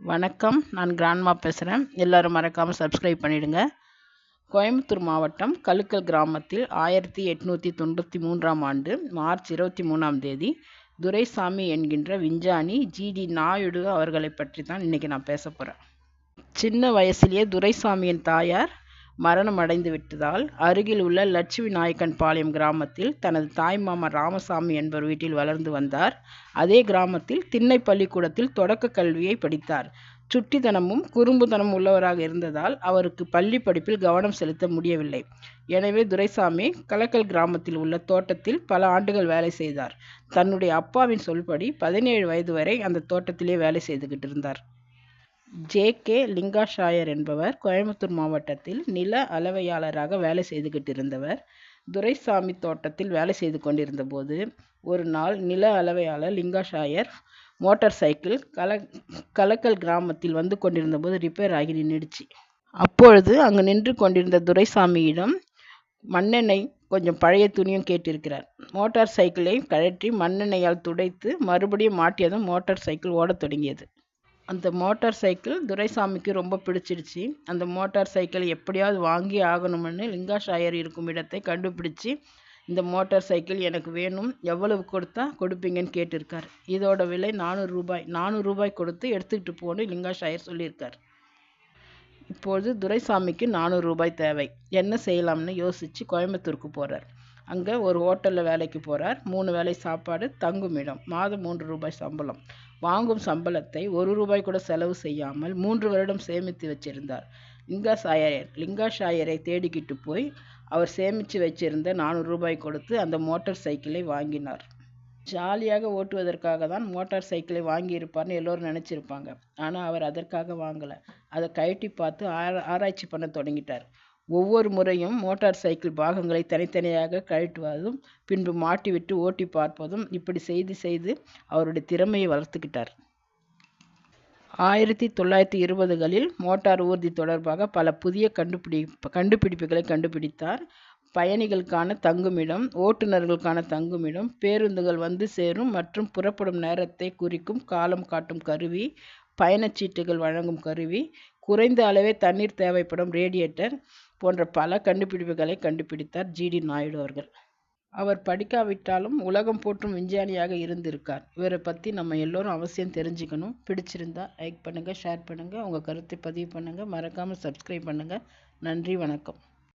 வணக்கம். நான் கிராண்ட்மா பேசுகிறேன் எல்லோரும் மறக்காமல் சப்ஸ்கிரைப் பண்ணிவிடுங்க கோயம்புத்தூர் மாவட்டம் கழுக்கல் கிராமத்தில் ஆயிரத்தி எட்நூற்றி தொண்ணூற்றி மூன்றாம் ஆண்டு மார்ச் இருபத்தி மூணாம் தேதி துரைசாமி என்கின்ற விஞ்ஞானி ஜிடி நாயுடு அவர்களை பற்றி தான் இன்றைக்கி நான் பேச போகிறேன் சின்ன வயசுலேயே துரைசாமியின் தாயார் மரணம் அடைந்து விட்டதால் அருகில் உள்ள லட்சுமி நாயக்கன் பாளையம் கிராமத்தில் தனது தாய்மாமா ராமசாமி என்பவர் வீட்டில் வளர்ந்து வந்தார். அதே கிராமத்தில் திண்ணை பள்ளிக்கூடத்தில் தொடக்க கல்வியை படித்தார். சுட்டித்தனமும் குறும்புத்தனமும் உள்ளவராக இருந்ததால் அவருக்கு பள்ளி படிப்பில் கவனம் செலுத்த முடியவில்லை. எனவே துரைசாமி கலக்கல் கிராமத்தில் உள்ள தோட்டத்தில் பல ஆண்டுகள் வேலை செய்தார். தன்னுடைய அப்பாவின் சொல்படி பதினேழு வயது வரை அந்த தோட்டத்திலே வேலை செய்துகிட்டு இருந்தார். ஜே கே லிங்காஷாயர் என்பவர் கோயம்புத்தூர் மாவட்டத்தில் நில அளவையாளராக வேலை செய்துகிட்டு இருந்தவர் துரைசாமி தோட்டத்தில் வேலை செய்து கொண்டிருந்த போது ஒரு நாள் நில அளவையாளர் லிங்காஷாயர் மோட்டார் சைக்கிள் கல கலக்கல் கிராமத்தில் வந்து கொண்டிருந்த போது ரிப்பேர் ஆகி நின்றுடுச்சு அப்பொழுது அங்கு நின்று கொண்டிருந்த துரைசாமியிடம் மண்ணெண்ணெய் கொஞ்சம் பழைய துணியும் கேட்டிருக்கிறார். மோட்டார் சைக்கிளை கழற்றி மண்ணெண்ணெயால் துடைத்து மறுபடியும் மாட்டியதும் மோட்டார் சைக்கிள் ஓடத் தொடங்கியது. அந்த மோட்டார் சைக்கிள் துரைசாமிக்கு ரொம்ப பிடிச்சிடுச்சு அந்த மோட்டார் சைக்கிள் எப்படியாவது வாங்கி ஆகணும்னு லிங்காஷாயர் இருக்கும் இடத்தை கண்டுபிடிச்சி இந்த மோட்டார் சைக்கிள் எனக்கு வேணும் எவ்வளவு கொடுத்தா கொடுப்பீங்கன்னு கேட்டிருக்கார். இதோட விலை நானூறு ரூபாய். நானூறு ரூபாய் கொடுத்து எடுத்துக்கிட்டு போன்னு லிங்காஷாயர் சொல்லியிருக்கார். இப்பொழுது துரைசாமிக்கு நானூறு ரூபாய் தேவை. என்ன செய்யலாம்னு யோசித்து கோயம்புத்தூருக்கு போகிறார் அங்கே ஒரு ஹோட்டலில் வேலைக்கு போகிறார் மூணு வேலை சாப்பாடு தங்குமிடம். மாதம் மூன்று ரூபாய் சம்பளம். வாங்கும் சம்பளத்தை ஒரு ரூபாய் கூட செலவு செய்யாமல் மூன்று வருடம் சேமித்து வச்சிருந்தார். லிங்காசாயர் லிங்காஷாயரை தேடிக்கிட்டு போய் அவர் சேமித்து வச்சிருந்த நானூறு ரூபாய் கொடுத்து அந்த மோட்டார் சைக்கிளை வாங்கினார். ஜாலியாக ஓட்டுவதற்காக தான் மோட்டார் சைக்கிளை வாங்கியிருப்பார்னு எல்லோரும் நினச்சிருப்பாங்க. ஆனால் அவர் அதற்காக வாங்கலை. அதை கழட்டி பார்த்து ஆராய்ச்சி பண்ண தொடங்கிட்டார். ஒவ்வொரு முறையும் மோட்டார் சைக்கிள் பாகங்களை தனித்தனியாக கழட்டுவதும் பின்பு மாட்டிவிட்டு ஓட்டி பார்ப்பதும் இப்படி செய்து செய்து அவருடைய திறமையை வளர்த்துக்கிட்டார். ஆயிரத்தி தொள்ளாயிரத்தி இருபதுகளில் மோட்டார் ஊர்தி தொடர்பாக பல புதிய கண்டுபிடி கண்டுபிடிப்புகளை கண்டுபிடித்தார். பயணிகளுக்கான தங்குமிடம் ஓட்டுநர்களுக்கான தங்குமிடம் பேருந்துகள் வந்து சேரும் மற்றும் புறப்படும் நேரத்தை குறிக்கும் காலம் காட்டும் கருவி பயணச்சீட்டுகள் வழங்கும் கருவி குறைந்த அளவே தண்ணீர் தேவைப்படும் ரேடியேட்டர் போன்ற பல கண்டுபிடிப்புகளை கண்டுபிடித்தார் ஜிடி நாயுடு அவர்கள். அவர் படிக்காவிட்டாலும் உலகம் போற்றும் விஞ்ஞானியாக இருந்திருக்கார். இவரை பற்றி நம்ம எல்லோரும் அவசியம் தெரிஞ்சுக்கணும். பிடிச்சிருந்தா லைக் பண்ணுங்கள் ஷேர் பண்ணுங்கள் உங்கள் கருத்தை பதிவு பண்ணுங்கள் மறக்காமல் சப்ஸ்கிரைப் பண்ணுங்கள் நன்றி வணக்கம்.